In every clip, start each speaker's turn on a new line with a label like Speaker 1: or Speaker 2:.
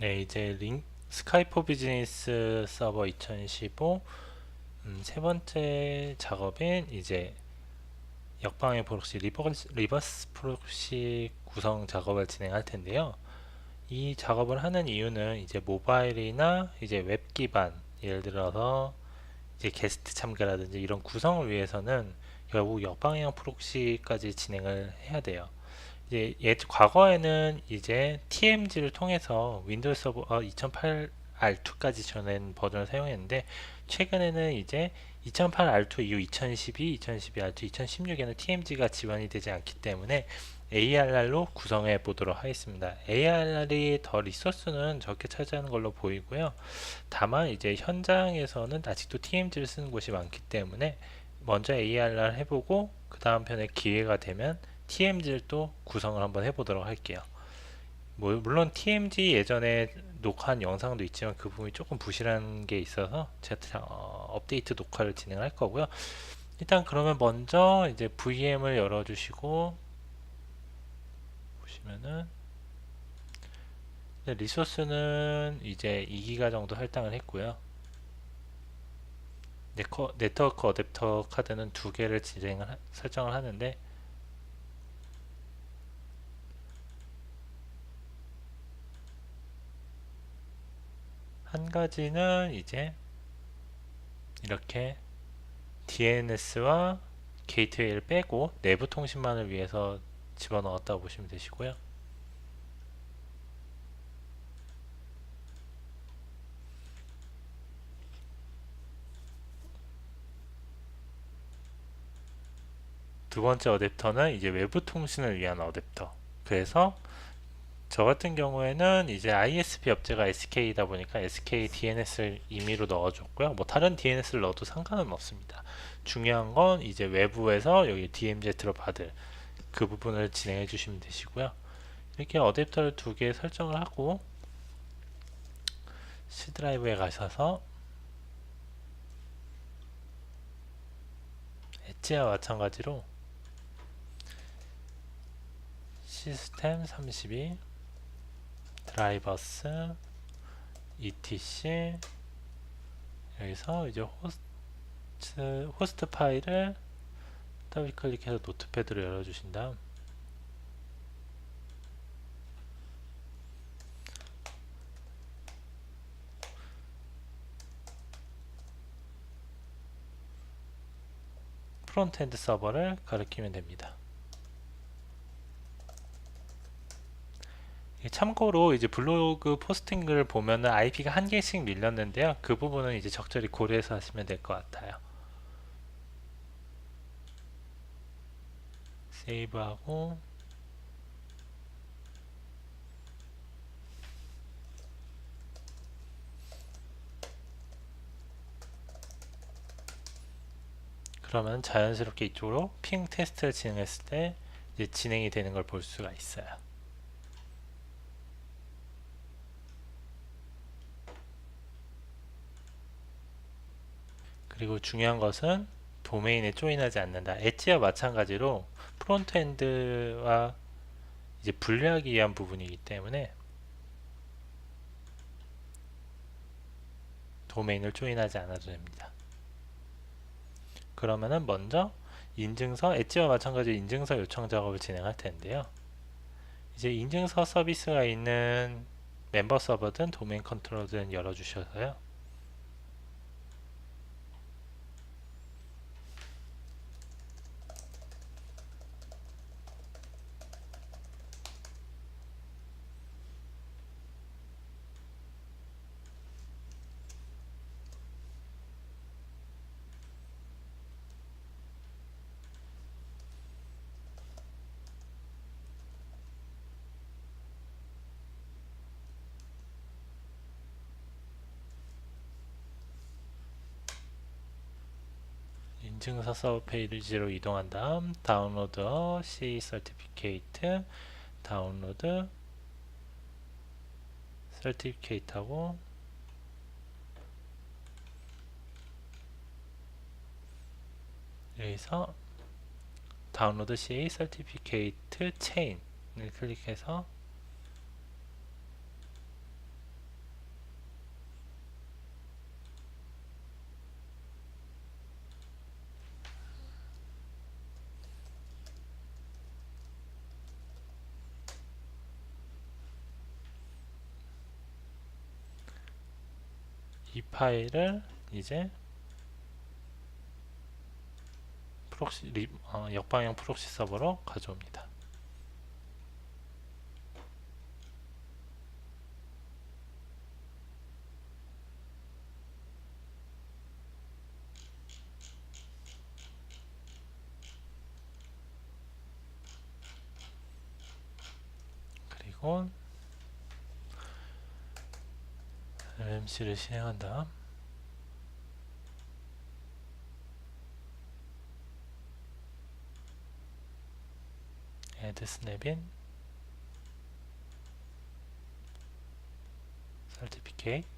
Speaker 1: 네, 이제 링, 스카이포 비즈니스 서버 2015 음, 세 번째 작업인 이제 역방의 프록시 리버스, 리버스 프록시 구성 작업을 진행할 텐데요. 이 작업을 하는 이유는 이제 모바일이나 이제 웹 기반 예를 들어서 이제 게스트 참가라든지 이런 구성을 위해서는 결국 역방향 프록시까지 진행을 해야 돼요. 이제 예, 과거에는 이제 TMG를 통해서 윈도우 서버 2008 R2까지 전엔 버전을 사용했는데 최근에는 이제 2008 R2 이후 2012, 2012 R2, 2016에는 TMG가 지원이 되지 않기 때문에 ARR로 구성해 보도록 하겠습니다. ARR이 더 리소스는 적게 차지하는 걸로 보이고요. 다만 이제 현장에서는 아직도 TMG를 쓰는 곳이 많기 때문에 먼저 ARR 해보고 그 다음 편에 기회가 되면 TMG를 또 구성을 한번 해보도록 할게요. 뭐, 물론 TMG 예전에 녹화한 영상도 있지만 그 부분이 조금 부실한 게 있어서 제가 어, 업데이트 녹화를 진행할 거고요. 일단 그러면 먼저 이제 VM을 열어주시고 보시면은 리소스는 이제 2기가 정도 할당을 했고요. 네트워크 어댑터 카드는 두 개를 진행을 하, 설정을 하는데 한 가지는 이제 이렇게 DNS와 게이트웨이를 빼고 내부 통신만을 위해서 집어넣었다고 보시면 되시고요. 두 번째 어댑터는 이제 외부 통신을 위한 어댑터. 그래서 저 같은 경우에는 이제 ISP 업체가 SK이다 보니까 SK DNS를 임의로 넣어줬고요. 뭐 다른 DNS를 넣어도 상관은 없습니다. 중요한 건 이제 외부에서 여기 DMZ로 받을 그 부분을 진행해 주시면 되시고요. 이렇게 어댑터를 두 개 설정을 하고 C 드라이브에 가셔서 엣지와 마찬가지로 시스템 32 드라이버스 etc 여기서 이제 호스트, 호스트 파일을 더블 클릭해서 노트패드로 열어주신 다음 프론트엔드 서버를 가리키면 됩니다. 참고로 이제 블로그 포스팅을 보면은 IP가 한 개씩 밀렸는데요. 그 부분은 이제 적절히 고려해서 하시면 될 것 같아요. 세이브하고 그러면 자연스럽게 이쪽으로 핑 테스트를 진행했을 때 진행이 되는 걸 볼 수가 있어요. 그리고 중요한 것은 도메인에 조인하지 않는다. 엣지와 마찬가지로 프론트엔드와 이제 분리하기 위한 부분이기 때문에 도메인을 조인하지 않아도 됩니다. 그러면은 먼저 인증서, 엣지와 마찬가지로 인증서 요청 작업을 진행할 텐데요. 이제 인증서 서비스가 있는 멤버 서버든 도메인 컨트롤든 열어주셔서요. 인증서 서브 페이지로 이동한 다음 다운로드 C 서티피케이트 다운로드 서티피케이트하고 여기서 다운로드 C 서티피케이트 체인을 클릭해서 이 파일을 이제 프록시 리, 어, 역방향 프록시 서버로 가져옵니다. 그리고 LMC를 실행한 다음 add snap인 certificate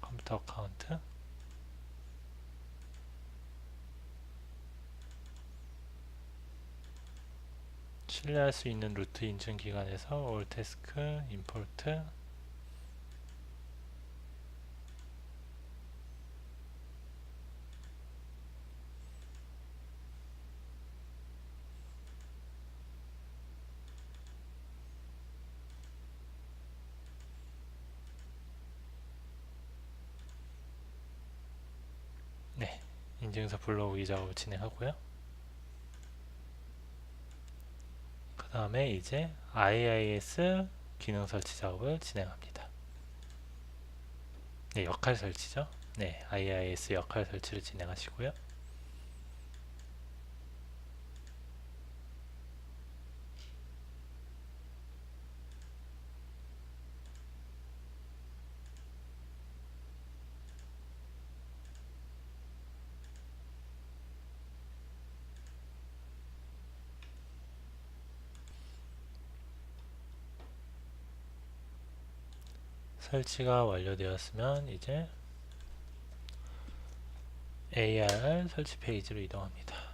Speaker 1: 컴퓨터 어카운트 신뢰할 수 있는 루트 인증 기관에서 all task import 네, 인증서 불러오기 작업을 진행하고요. 그 다음에 이제 IIS 기능 설치 작업을 진행합니다. 네, 역할 설치죠. 네, IIS 역할 설치를 진행하시고요. 설치가 완료되었으면 이제 AR 설치 페이지로 이동합니다.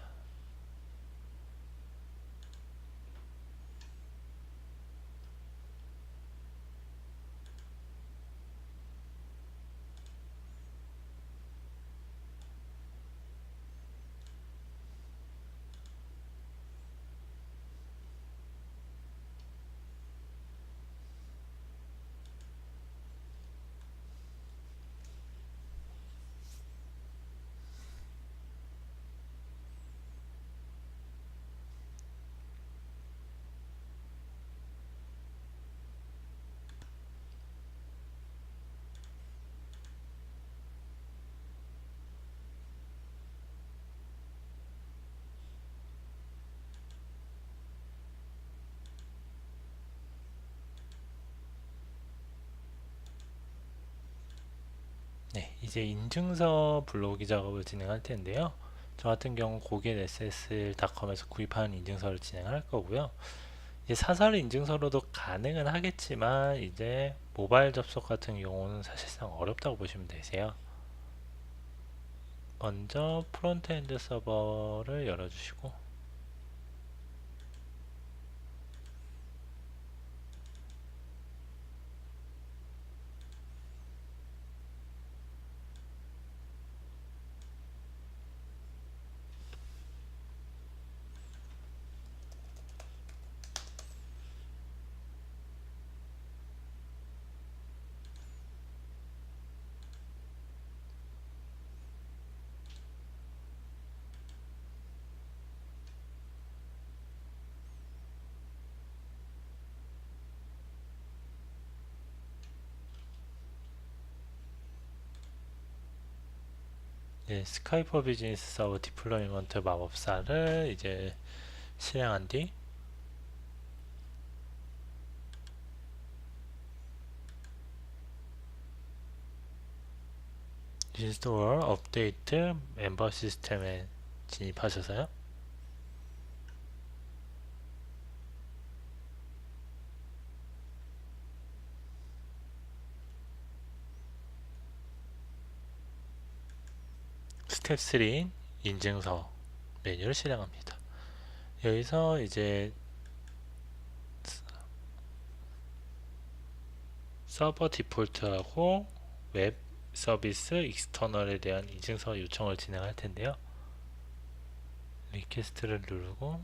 Speaker 1: 네, 이제 인증서 불러오기 작업을 진행할 텐데요. 저 같은 경우 고객 SSL.com에서 구입하는 인증서를 진행할 거고요. 이제 사설 인증서로도 가능은 하겠지만 이제 모바일 접속 같은 경우는 사실상 어렵다고 보시면 되세요. 먼저 프론트엔드 서버를 열어주시고 네, 스카이퍼 비즈니스 서버 디플로이먼트 마법사를 이제 실행한 뒤 인스톨 업데이트 멤버 시스템에 진입하셔서요. 스텝 3인 인증서 메뉴를 실행합니다. 여기서 이제 서버 디폴트하고 웹 서비스 익스터널에 대한 인증서 요청을 진행할 텐데요. 리퀘스트를 누르고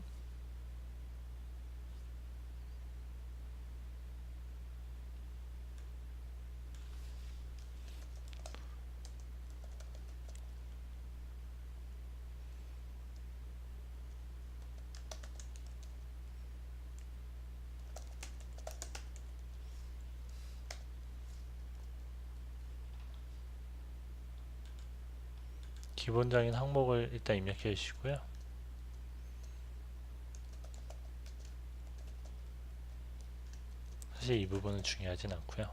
Speaker 1: 기본적인 항목을 일단 입력해 주시고요. 사실 이 부분은 중요하진 않고요.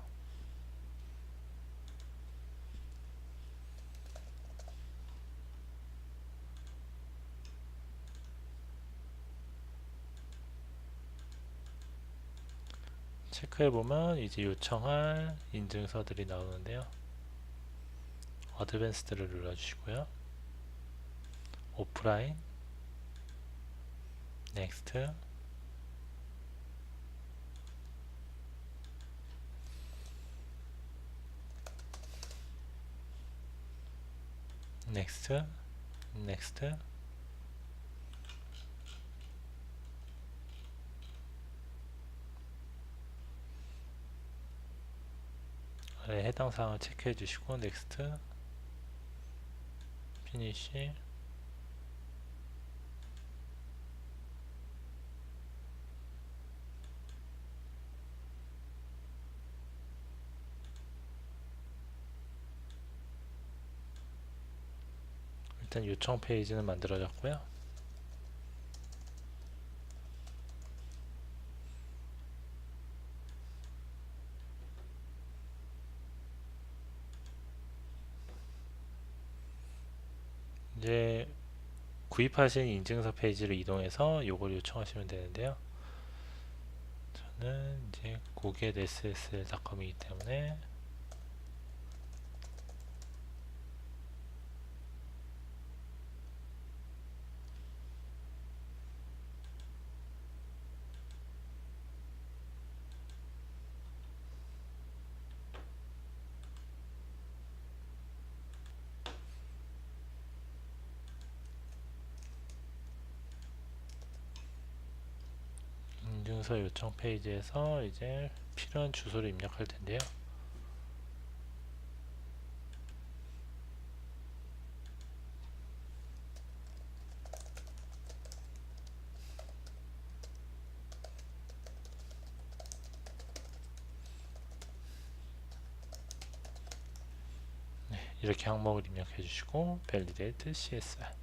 Speaker 1: 체크해 보면 이제 요청할 인증서들이 나오는데요. 어드밴스드를 눌러주시고요. 오프라인, 넥스트, 넥스트, 넥스트, 아래 해당 사항을 체크해 주시고 넥스트 피니시 일단 요청 페이지는 만들어졌고요. 이제 구입하신 인증서 페이지를 이동해서 요걸 요청하시면 되는데요. 저는 이제 고겟 ssl.com이기 때문에 인증서 요청 페이지에서 이제 필요한 주소를 입력할 텐데요. 네, 이렇게 항목을 입력해 주시고 validate CSR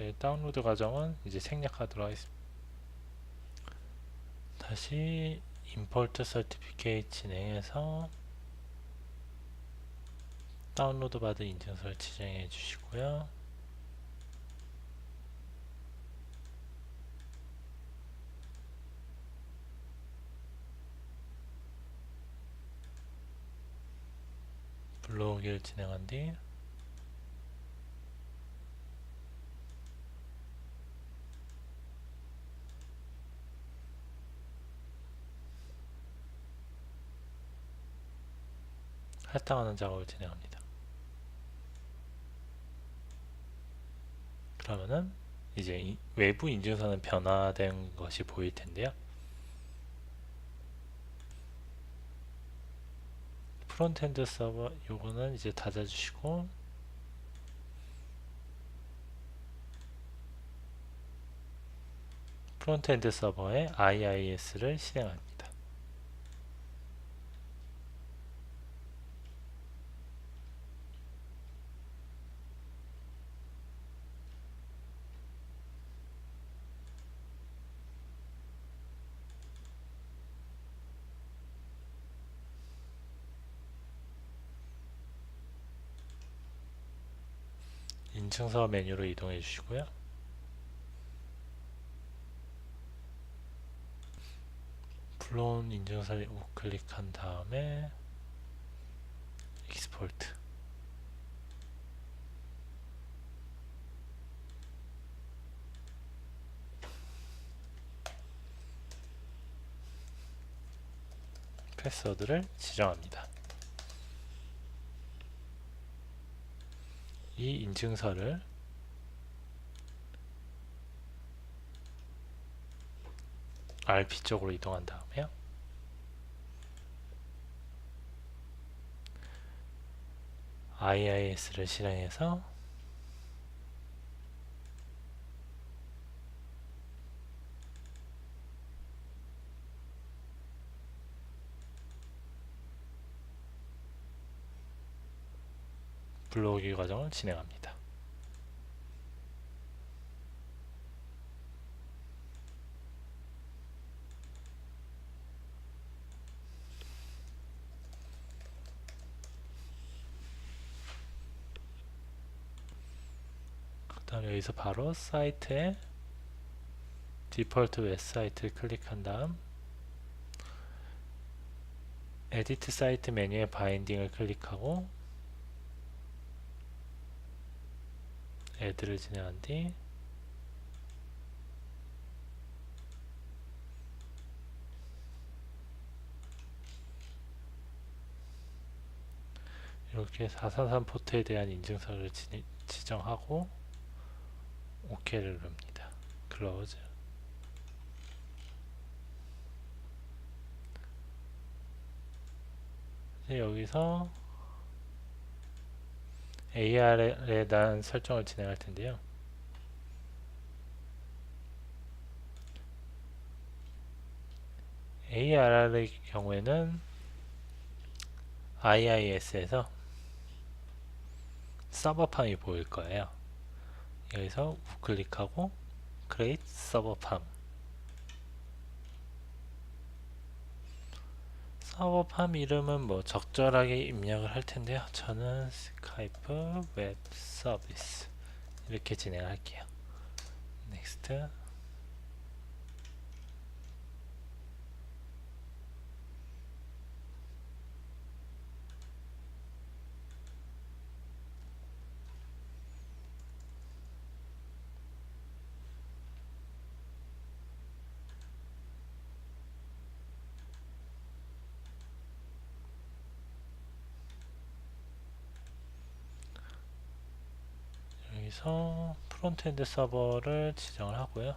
Speaker 1: 이제 다운로드 과정은 이제 생략하도록 하겠습니다. 다시 import certificate 진행해서 다운로드 받은 인증서를 지정해 주시고요. 불러오기를 진행한 뒤 할당하는 작업을 진행합니다. 그러면은 이제 외부 인증서는 변화된 것이 보일 텐데요. 프론트엔드 서버 요거는 이제 닫아주시고 프론트엔드 서버에 IIS를 실행합니다. 인증서 메뉴로 이동해 주시고요. 블론 인증서를 우클릭한 다음에 익스포트 패스워드를 지정합니다. 이 인증서를 RP 쪽으로 이동한 다음에요. IIS를 실행해서 불러오기 과정을 진행합니다. 그 다음 여기서 바로 사이트에 디폴트 웹사이트를 클릭한 다음 에디트 사이트 메뉴에 바인딩을 클릭하고 애드를 진행한 뒤 이렇게 443 포트에 대한 인증서를 지, 지정하고 OK를 누릅니다. 클로즈 여기서 AR에 대한 설정을 진행할 텐데요. ARR의 경우에는 IIS에서 서버팜이 보일 거예요. 여기서 우클릭하고 Create 서버팜 서버팜 이름은 뭐 적절하게 입력을 할 텐데요. 저는 스카이프 웹 서비스 이렇게 진행할게요. 넥스트 여기서 프론트엔드 서버를 지정을 하고요.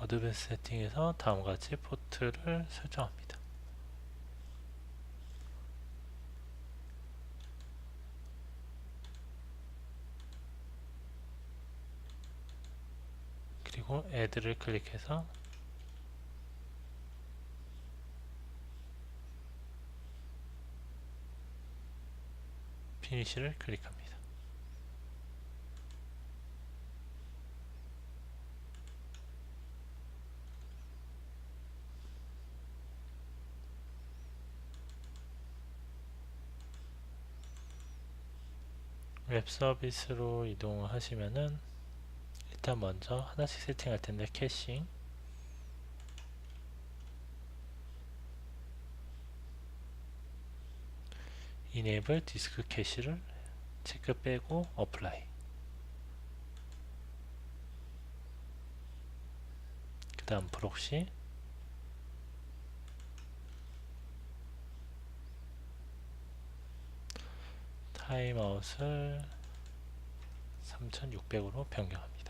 Speaker 1: 어드밴스 세팅에서 다음과 같이 포트를 설정합니다. 그리고 애드를 클릭해서 피니시를 클릭합니다. 웹 서비스로 이동하시면은 일단 먼저 하나씩 세팅할 텐데 캐싱. 이네이블 디스크 캐시를 체크 빼고 어플라이 그 다음 프록시 타임아웃을 3600으로 변경합니다.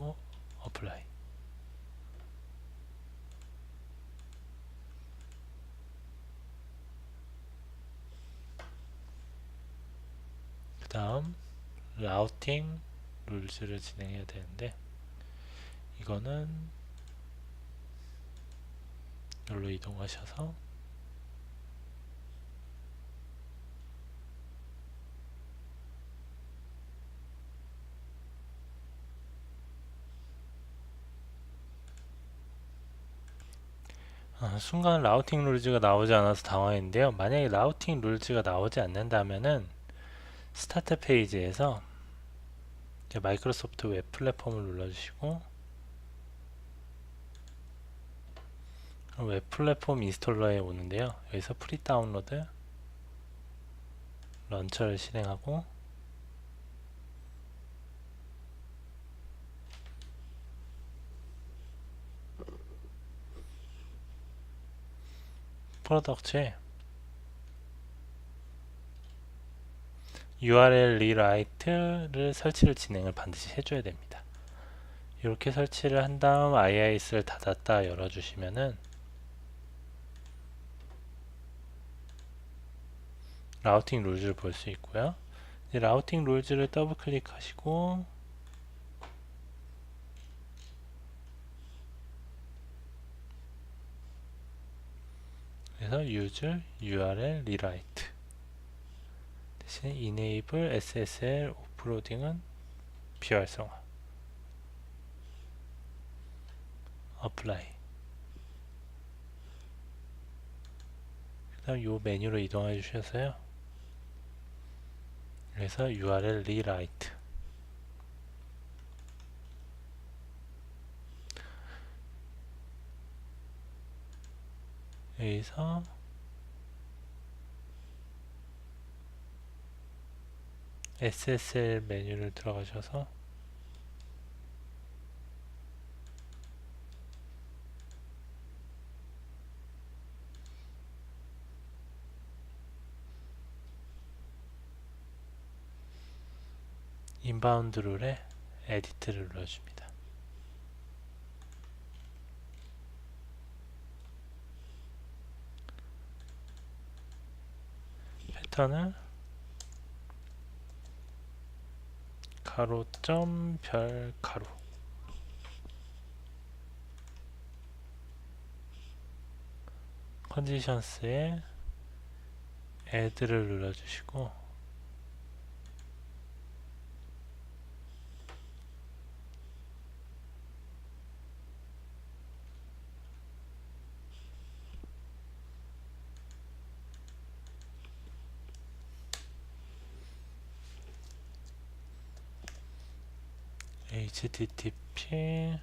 Speaker 1: 그리고 어플라이. 그 다음 라우팅 룰즈를 진행해야 되는데 이거는 여기로 이동하셔서 아, 순간 라우팅 룰즈가 나오지 않아서 당황했는데요. 만약에 라우팅 룰즈가 나오지 않는다면은 스타트 페이지에서 마이크로소프트 웹 플랫폼을 눌러주시고 웹 플랫폼 인스톨러에 오는데요. 여기서 프리 다운로드 런처를 실행하고 프로덕트에 URL 리라이트를 설치를 진행을 반드시 해줘야 됩니다. 이렇게 설치를 한 다음 IIS를 닫았다 열어주시면은 라우팅 룰즈를 볼 수 있고요. 라우팅 룰즈를 더블 클릭하시고 그래서 use url rewrite 대신 enable ssl 오프로딩은 비활성화 apply 그 다음 요 메뉴로 이동해 주셔서요 그래서 url rewrite 여기서 SSL 메뉴를 들어가셔서 인바운드 룰에 에디트를 눌러줍니다. 패턴을 가로점 별 가로. 컨디션스에 add를 눌러주시고 http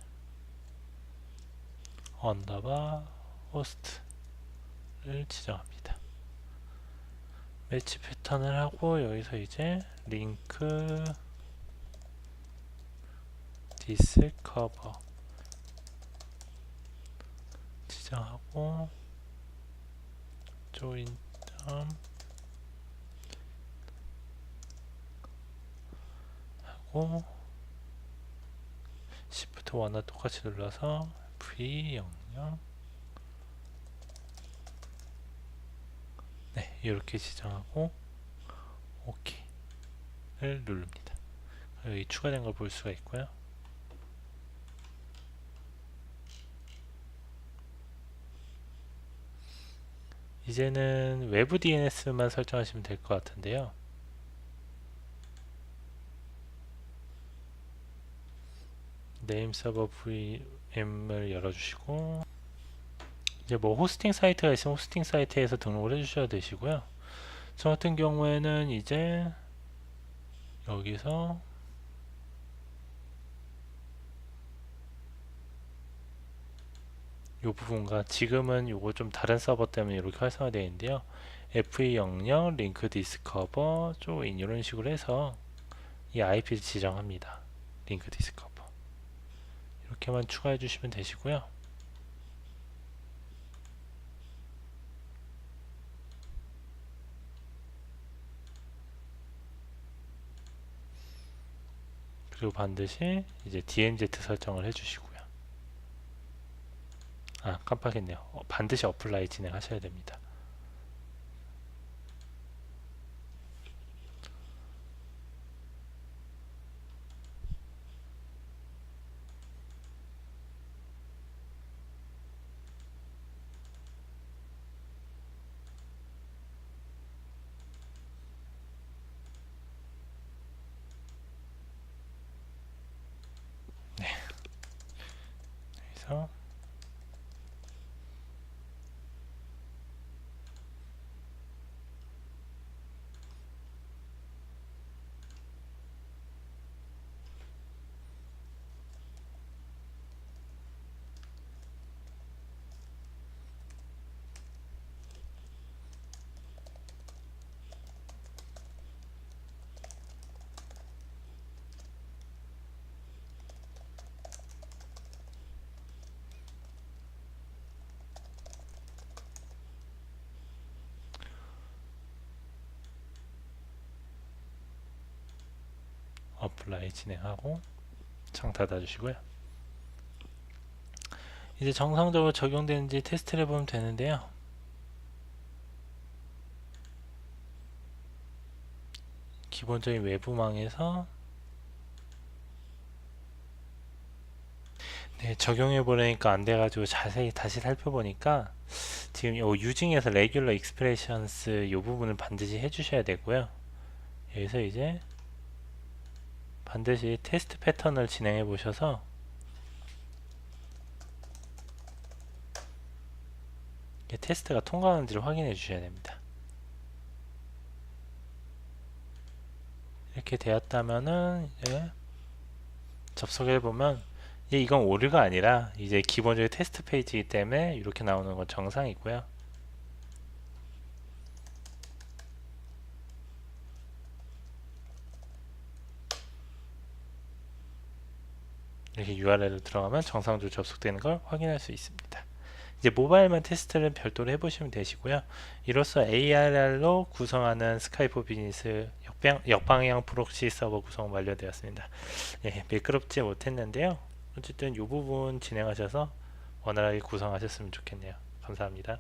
Speaker 1: 언더바 호스트를 지정합니다. 매치 패턴을 하고 여기서 이제 링크 디스커버 지정하고 join 하고 Shift 1과 똑같이 눌러서 V00 네 이렇게 지정하고 OK를 누릅니다. 여기 추가된 걸 볼 수가 있고요. 이제는 외부 DNS만 설정하시면 될 것 같은데요. 네임 서버 VM을 열어주시고 이제 뭐 호스팅 사이트가 있으면 호스팅 사이트에서 등록을 해주셔야 되시고요. 저 같은 경우에는 이제 여기서 이 부분과 지금은 요거 좀 다른 서버 때문에 이렇게 활성화되어 있는데요. FE00 링크 디스커버 조인 이런 식으로 해서 이 IP를 지정합니다. 링크 디스커버 이렇게만 추가해 주시면 되시고요. 그리고 반드시 이제 DMZ 설정을 해주시고요. 아 깜빡했네요. 어, 반드시 어플라이 진행하셔야 됩니다. 그래서 어플라이 진행하고 창 닫아주시고요. 이제 정상적으로 적용되는지 테스트를 해보면 되는데요. 기본적인 외부망에서 네, 적용해 보려니까 안 돼가지고 자세히 다시 살펴보니까 지금 요 유징에서 레귤러 익스프레션스 요 부분을 반드시 해주셔야 되고요. 여기서 이제 반드시 테스트 패턴을 진행해 보셔서 테스트가 통과하는지를 확인해 주셔야 됩니다. 이렇게 되었다면은 이제 접속해 보면 이건 오류가 아니라 이제 기본적인 테스트 페이지이기 때문에 이렇게 나오는 건 정상이고요. 이렇게 URL을 들어가면 정상적으로 접속되는 걸 확인할 수 있습니다. 이제 모바일만 테스트를 별도로 해보시면 되시고요. 이로써 ARR로 구성하는 스카이프 비즈니스 역방, 역방향 프록시 서버 구성 완료되었습니다. 예, 매끄럽지 못했는데요. 어쨌든 이 부분 진행하셔서 원활하게 구성하셨으면 좋겠네요. 감사합니다.